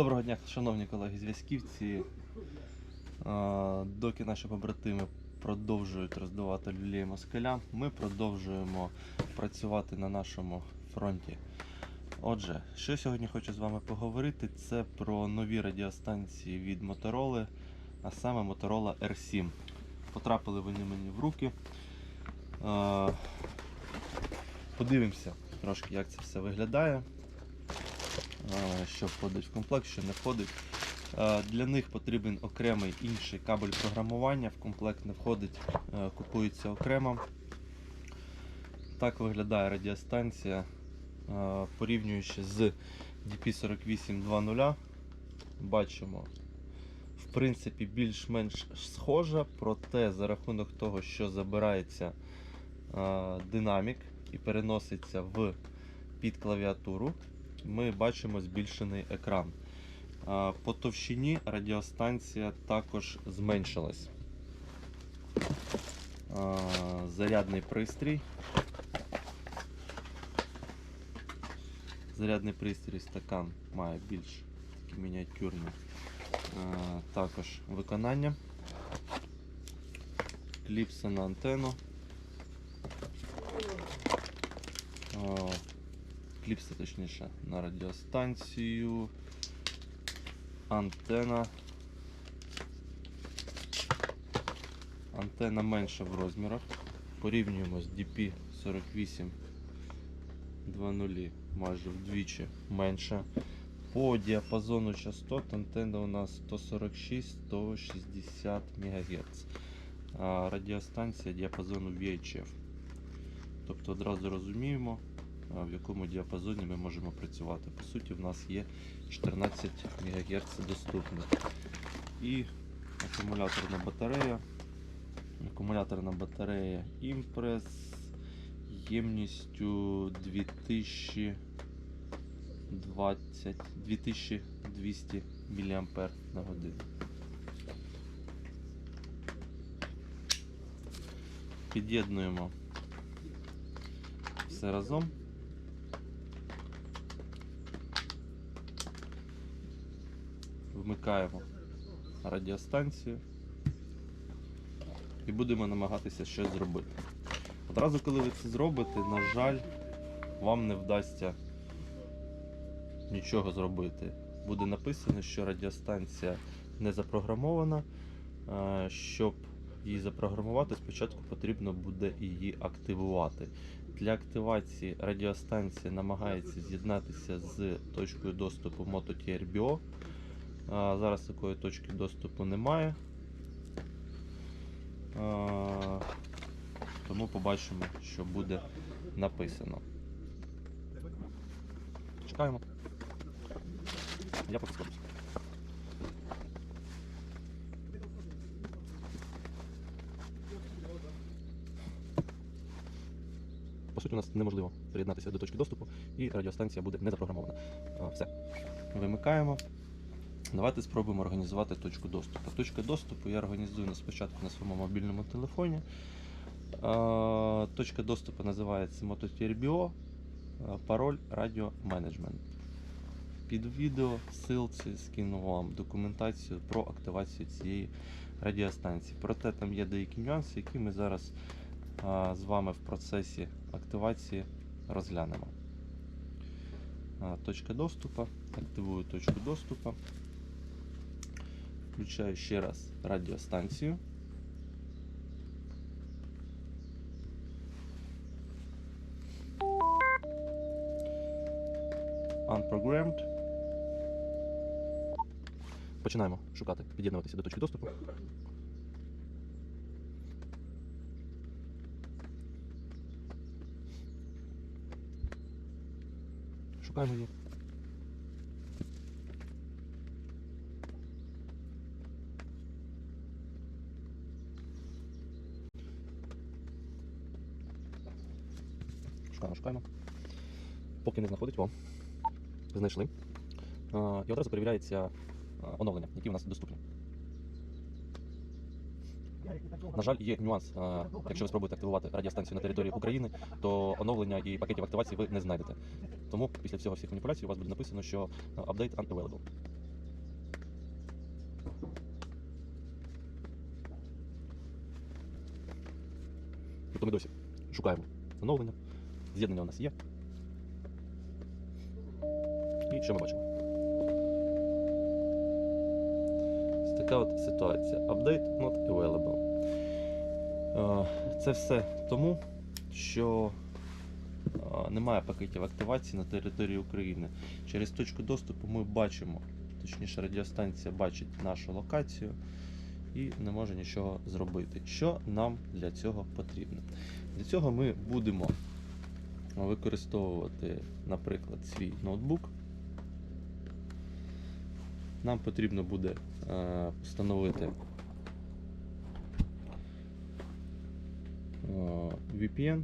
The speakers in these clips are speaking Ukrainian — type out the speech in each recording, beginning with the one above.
Доброго дня, шановні колеги зв'язківці. Доки наші побратими продовжують роздавати люлей москаля, ми продовжуємо працювати на нашому фронті. Отже, що сьогодні хочу з вами поговорити, це про нові радіостанції від Motorola, а саме Motorola R7. Потрапили вони мені в руки. Подивимося трошки, як це все виглядає. А, Що входить в комплект, що не входить. Для них потрібен окремий інший кабель програмування, в комплект не входить, е, купується окремо. Так виглядає радіостанція, Е, порівнюючи з DP4820, бачимо, в принципі, більш-менш схожа, проте за рахунок того, що забирається е, динамік і переноситься в під клавіатуру, ми бачимо збільшений екран. По товщині радіостанція також зменшилась. Зарядний пристрій. Зарядний пристрій стакан має більш такі мініатюрні також виконання. Кліпси на антенну. Кліпси, точніше, на радіостанцію, антена. Антена менша в розмірах. Порівнюємо з DP4820 майже вдвічі менша. По діапазону частот антенна у нас 146-160 МГц. А радіостанція діапазону VHF. Тобто одразу розуміємо, в якому діапазоні ми можемо працювати. По суті, в нас є 14 МГц доступних. І акумуляторна батарея. Акумуляторна батарея Impress ємністю 2020 2200 мАч на годину. Під'єднуємо все разом. Вмикаємо радіостанцію і будемо намагатися щось зробити. Одразу, коли ви це зробите, на жаль, вам не вдасться нічого зробити. Буде написано, що радіостанція не запрограмована. Е, Щоб її запрограмувати, спочатку потрібно буде її активувати. Для активації радіостанція намагається з'єднатися з точкою доступу MotoTRBO. Зараз такої точки доступу немає. Тому побачимо, що буде написано. Чекаємо. Я поки. По суті, у нас неможливо приєднатися до точки доступу, і радіостанція буде не запрограмована. Все. Вимикаємо. Давайте спробуємо організувати точку доступу. Точка доступу я організую на- спочатку на своєму мобільному телефоні. Точка доступу називається MotoTRBO, пароль Радіо Менеджмент. Під відео ссылці скину вам документацію про активацію цієї радіостанції. Проте там є деякі нюанси, які ми зараз з вами в процесі активації розглянемо. Точка доступу. Активую точку доступу. Включаю ще раз радіостанцію. Unprogrammed. Починаємо шукати, під'єднуватися до точки доступу. Шукаємо її. шукаємо, шукаємо. Поки не знаходить, вам знайшли. І одразу перевіряється оновлення, які у нас доступні. На жаль, є нюанс. Якщо ви спробуєте активувати радіостанцію на території України, то оновлення і пакетів активації ви не знайдете. Тому після всього всіх маніпуляцій у вас буде написано, що update unavailable. Тобто ми досі шукаємо оновлення. З'єднання у нас є. І що ми бачимо? Така от ситуація. Update not available. Е, Це все тому, що е, немає пакетів активації на території України. Через точку доступу ми бачимо, точніше, радіостанція бачить нашу локацію і не може нічого зробити. Що нам для цього потрібно? Для цього ми будемо використовувати, наприклад, свій ноутбук. Нам потрібно буде е, встановити е, VPN.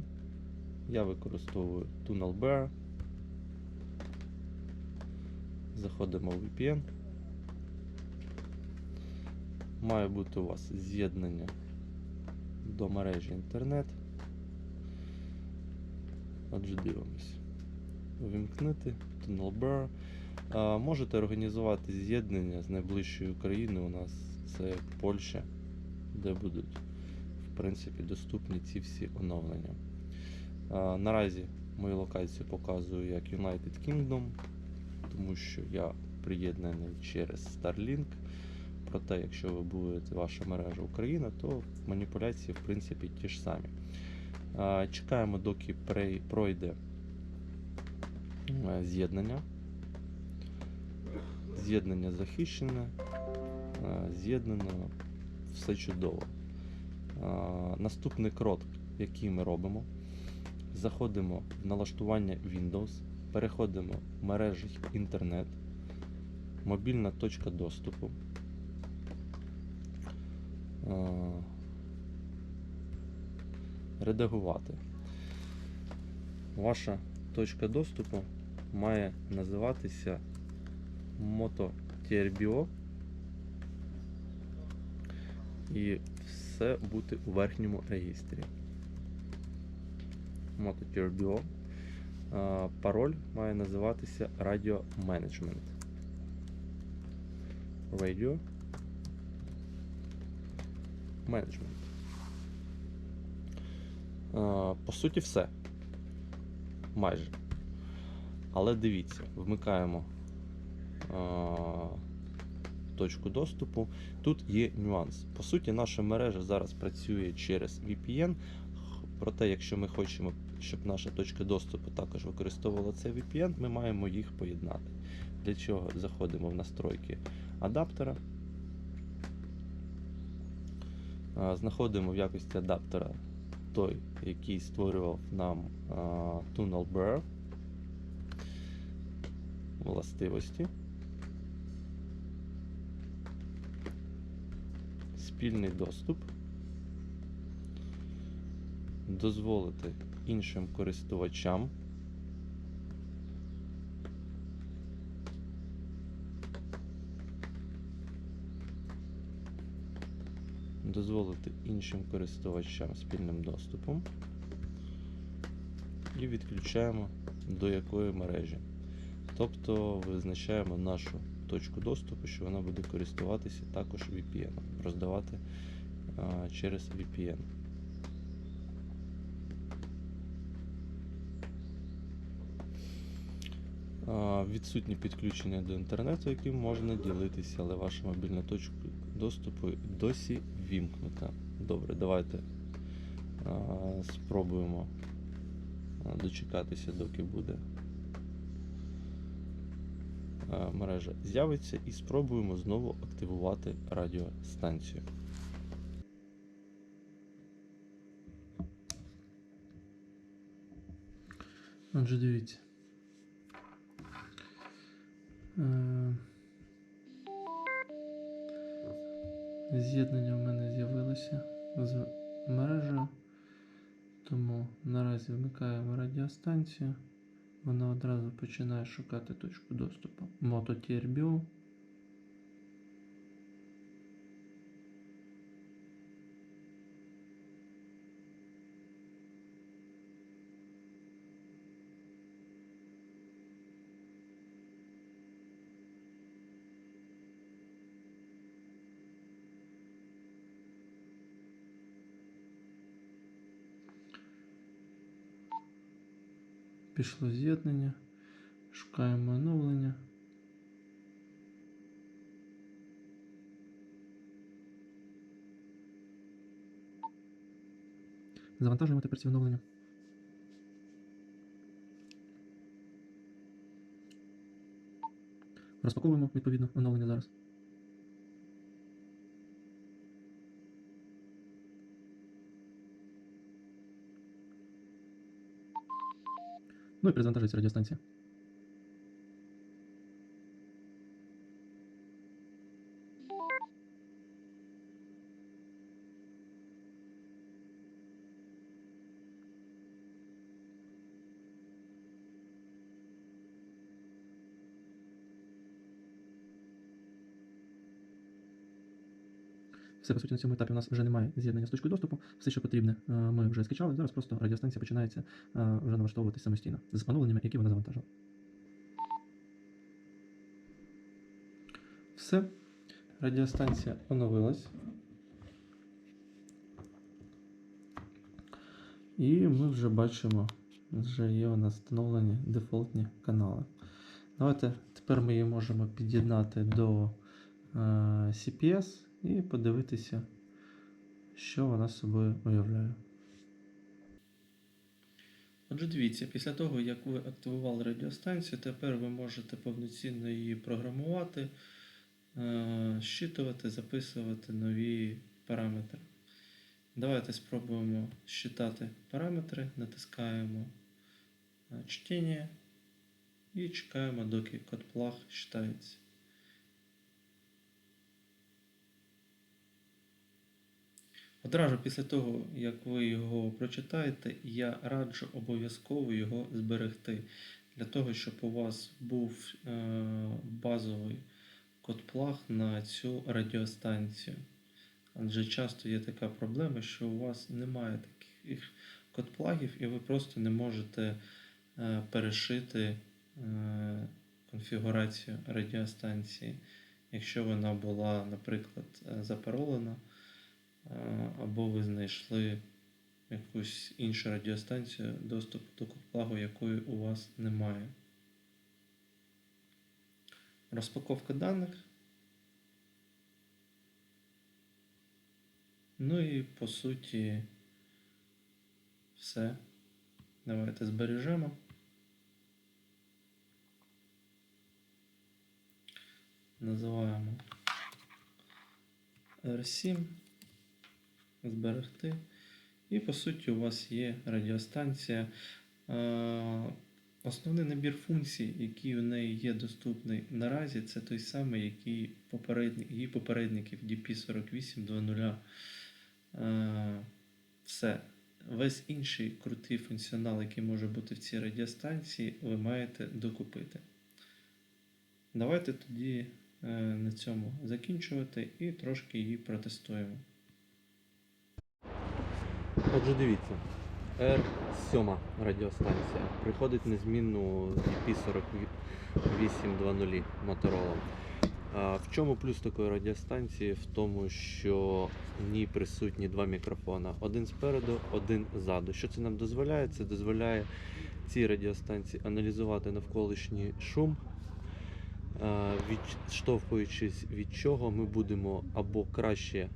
Я використовую TunnelBear. Заходимо в VPN. Має бути у вас з'єднання до мережі інтернет. Отже, дивимось. Увімкнути TunnelBear. А, Можете організувати з'єднання з найближчою країною. У нас це Польща, де будуть в принципі доступні ці всі оновлення. Наразі мою локацію показую як United Kingdom, тому що я приєднаний через Starlink. Проте, якщо ви будете ваша мережа Україна, то маніпуляції в принципі ті ж самі. Чекаємо, доки пройде е, з'єднання. З'єднання захищене, е, з'єднано, все чудово. Наступний крок, який ми робимо, заходимо в налаштування Windows, переходимо в мережі інтернет, мобільна точка доступу. Редагувати. Ваша точка доступу має називатися Moto TRBO і все бути у верхньому регістрі. Moto TRBO. Е, Пароль має називатися Radio Management. Radio Management. Е, По суті, все. Майже. Але дивіться, вмикаємо е, точку доступу. Тут є нюанс. По суті, наша мережа зараз працює через VPN. Проте, якщо ми хочемо, щоб наша точка доступу також використовувала цей VPN, ми маємо їх поєднати. Для чого заходимо в настройки адаптера. Е, Знаходимо в якості адаптера той, який створював нам е, TunnelBear властивості. Спільний доступ. Дозволити іншим користувачам дозволити іншим користувачам спільним доступом і відключаємо до якої мережі. Тобто визначаємо нашу точку доступу, що вона буде користуватися також VPN, роздавати а, через VPN. А, Відсутнє підключення до інтернету, яким можна ділитися, але ваша мобільна точка доступу досі вімкнута. Добре, давайте а, спробуємо дочекатися, доки буде а, мережа з'явиться, і спробуємо знову активувати радіостанцію. Отже, дивіться. Е, З'єднання в мене з'явилося з мережею, тому наразі вмикаємо радіостанцію. Вона одразу починає шукати точку доступу. Moto TRBO. Пішло з'єднання. Шукаємо оновлення. Завантажуємо тепер ці оновлення. Розпаковуємо відповідно оновлення зараз. Ну і перезавантажується радіостанція. Все, по суті, на цьому етапі у нас вже немає з'єднання з точкою доступу. Все, що потрібне, е, ми вже скачали. Зараз просто радіостанція починається е, вже налаштовувати самостійно з оновленнями, які вона завантажила. Все. Радіостанція оновилась. І ми вже бачимо, вже є у нас встановлені дефолтні канали. Давайте тепер ми її можемо під'єднати до е, CPS і подивитися, що вона собою уявляє. Отже, дивіться, після того, як ви активували радіостанцію, тепер ви можете повноцінно її програмувати, е, щитувати, записувати нові параметри. Давайте спробуємо щитати параметри, натискаємо е, чтення і чекаємо, доки код плаг Одразу після того, як ви його прочитаєте, я раджу обов'язково його зберегти, для того, щоб у вас був е, базовий кодплаг на цю радіостанцію. Адже часто є така проблема, що у вас немає таких код плагів, і ви просто не можете е, перешити е, конфігурацію радіостанції, якщо вона була, наприклад, запаролена, або ви знайшли якусь іншу радіостанцію, доступ до кодплагу, якої у вас немає. Розпаковка даних. Ну і по суті все. Давайте збережемо. Називаємо R7. Зберегти. І по суті у вас є радіостанція. Основний набір функцій, який у неї є доступний наразі, це той самий, який попередні, її попередників DP4820. Е, Все. Весь інший крутий функціонал, який може бути в цій радіостанції, ви маєте докупити. Давайте тоді е, на цьому закінчувати і трошки її протестуємо. Отже, дивіться. R7 радіостанція. Приходить незмінну IP4820 Motorola. В чому плюс такої радіостанції? В тому, що в ній присутні два мікрофона: один спереду, один ззаду. Що це нам дозволяє? Це дозволяє цій радіостанції аналізувати навколишній шум, відштовхуючись від чого ми будемо або краще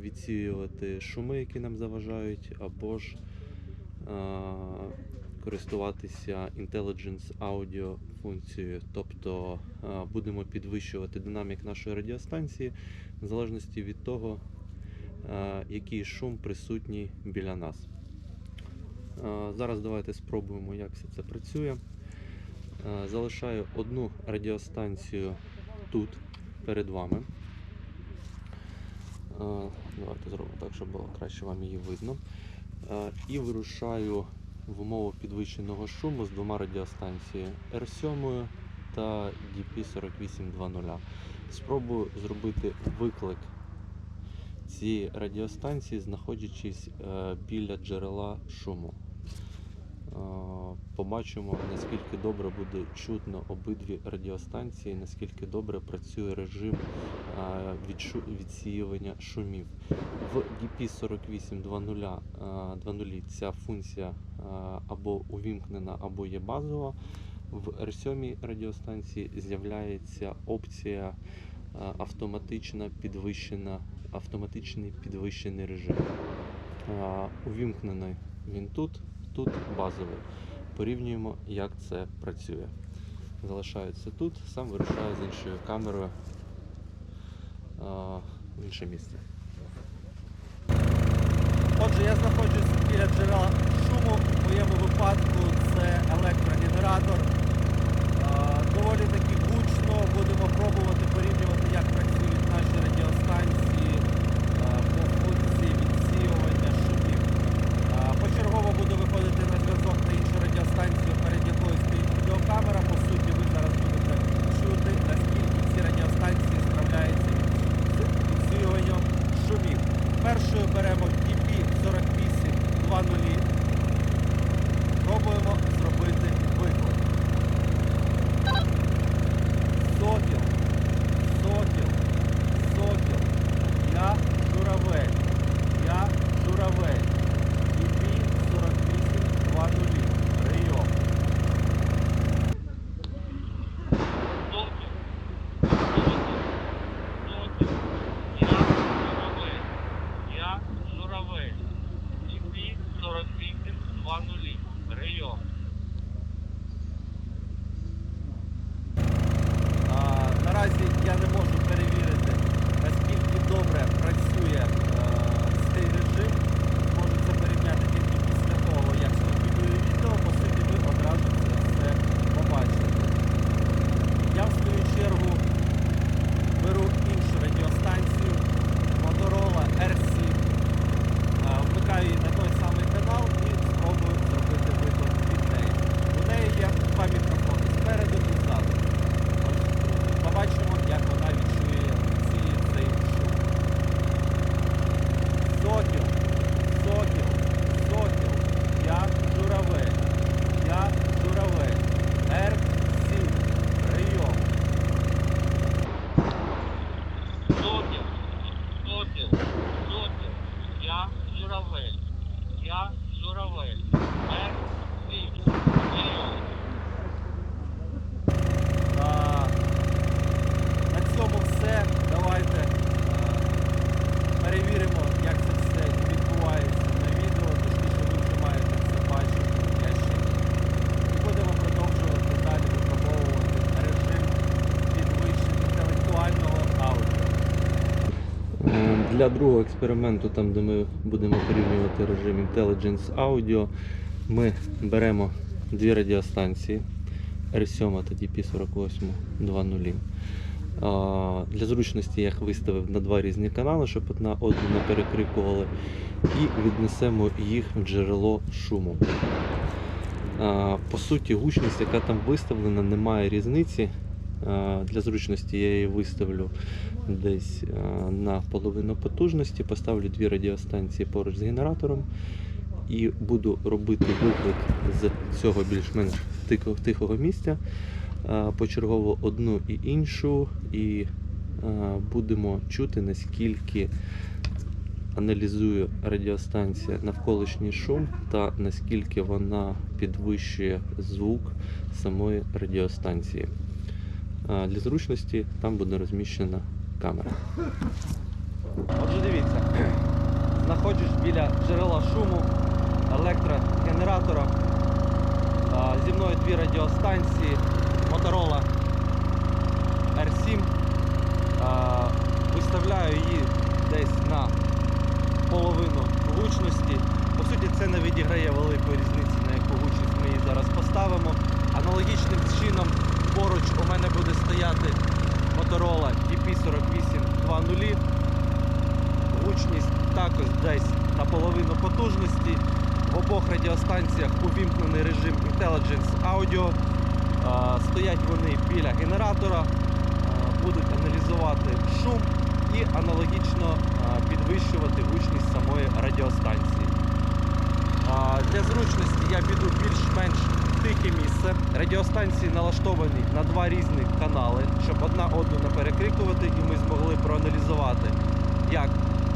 відсіювати шуми, які нам заважають, або ж е, користуватися Intelligence Audio функцією, тобто е, будемо підвищувати динамік нашої радіостанції в залежності від того, е, який шум присутній біля нас. Е, Зараз давайте спробуємо, як все це працює. Е, Залишаю одну радіостанцію тут перед вами. Е, Давайте зробимо так, щоб було краще вам її видно. Е, І вирушаю в умову підвищеного шуму з двома радіостанціями R7 та DP4820. Спробую зробити виклик цієї радіостанції, знаходячись е, біля джерела шуму. Побачимо, наскільки добре буде чутно обидві радіостанції, наскільки добре працює режим відсіювання шумів. В DP4820 ця функція або увімкнена, або є базова. В R7 радіостанції з'являється опція автоматична підвищена, автоматичний підвищений режим. Увімкнений він тут, тут базовий. Порівнюємо, як це працює. Залишається тут, сам вирушає з іншою камерою а, в інше місце. Отже, я знаходжусь біля джерела шуму. В моєму випадку це електрогенератор. Доволі таки гучно. Будемо пробувати порівнювати, як працюють Для другого експерименту, там де ми будемо порівнювати режим Intelligence Audio, ми беремо дві радіостанції R7 та DP4820. А, Для зручності я їх виставив на два різні канали, щоб одна одну не перекрикували, і віднесемо їх в джерело шуму. По суті, гучність, яка там виставлена, немає різниці. А, Для зручності я її виставлю десь а, на половину потужності, поставлю дві радіостанції поруч з генератором і буду робити виклик з цього більш-менш тихого місця. Почергово одну і іншу, і будемо чути, наскільки аналізує радіостанція навколишній шум та наскільки вона підвищує звук самої радіостанції. Для зручності там буде розміщена камера. Отже, дивіться, знаходжусь біля джерела шуму, електрогенератора. Зі мною дві радіостанції Motorola R7. Виставляю її десь на половину гучності. По суті, це не відіграє великої різниці, на яку гучність ми її зараз поставимо. Аналогічним чином поруч у мене буде стояти Motorola DP4820. Гучність також десь на половину потужності. В обох радіостанціях увімкнений режим Intelligence Audio. Стоять вони біля генератора, будуть аналізувати шум і аналогічно підвищувати гучність самої радіостанції. Для зручності я піду більш-менш тихе місце. Радіостанції налаштовані на два різні канали, щоб одна одну не перекрикувати, і ми змогли проаналізувати, як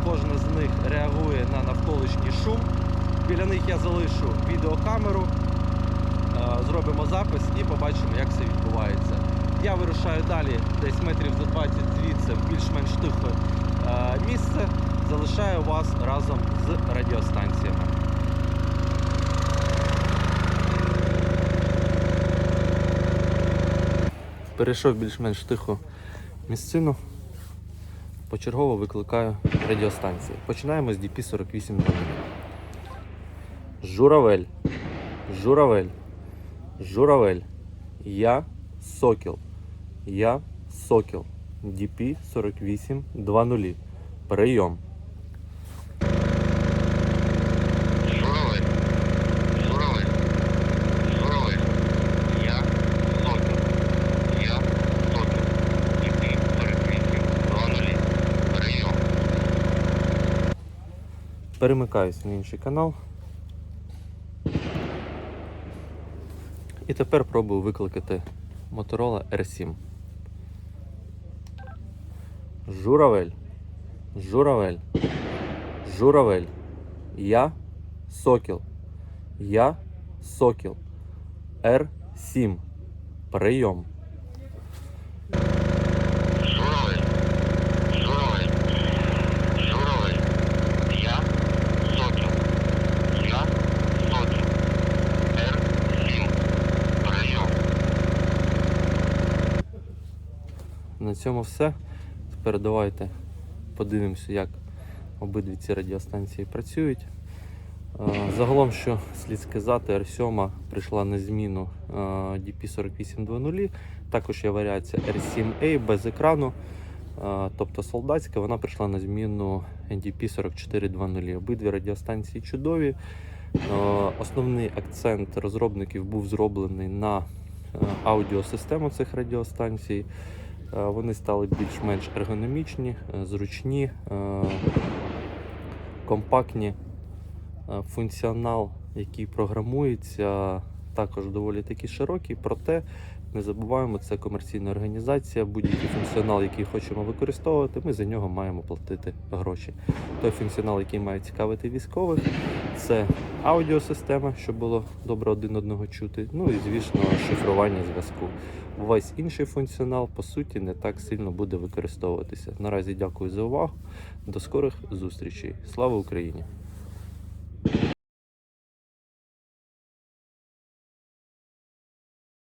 кожна з них реагує на навколишній шум. Біля них я залишу відеокамеру, е, зробимо запис і побачимо, як все відбувається. Я вирушаю далі, десь метрів за 20 звідси, більш-менш тихе е, місце. Залишаю вас разом з радіостанціями. Перейшов більш-менш тиху місцину. Почергово викликаю радіостанції. Починаємо з DP48 Журавель. Журавель. Журавель. Я Сокіл. Я Сокіл. DP 4820. Прийом. Журавель. Журавель. Журавель. Я Сокіл. Я Сокіл. Іти 48 20. Прийом. Перемикаюсь на інший канал. І тепер пробую викликати Motorola R7. Журавель. Журавель. Журавель. Я Сокіл. Я Сокіл. R7. Прийом. Журавель. Журавель. Журавель. Я Сокіл. Я Сокіл. Р-7. Прийом. На цьому все. Тепер давайте подивимося, як обидві ці радіостанції працюють. Е, Загалом, що слід сказати, R7 прийшла на зміну е, DP4820. Також є варіація R7A без екрану. Е, Тобто солдатська, вона прийшла на зміну DP4420. Обидві радіостанції чудові. Е, Основний акцент розробників був зроблений на е, аудіосистему цих радіостанцій. Е, Вони стали більш-менш ергономічні, е, зручні, е, компактні. Функціонал, який програмується, також доволі таки широкий, проте не забуваємо, це комерційна організація. Будь-який функціонал, який хочемо використовувати, ми за нього маємо платити гроші. Той функціонал, який має цікавити військових, це аудіосистема, щоб було добре один одного чути. Ну і звісно, шифрування зв'язку. Весь інший функціонал, по суті, не так сильно буде використовуватися. Наразі дякую за увагу. До скорих зустрічей. Слава Україні!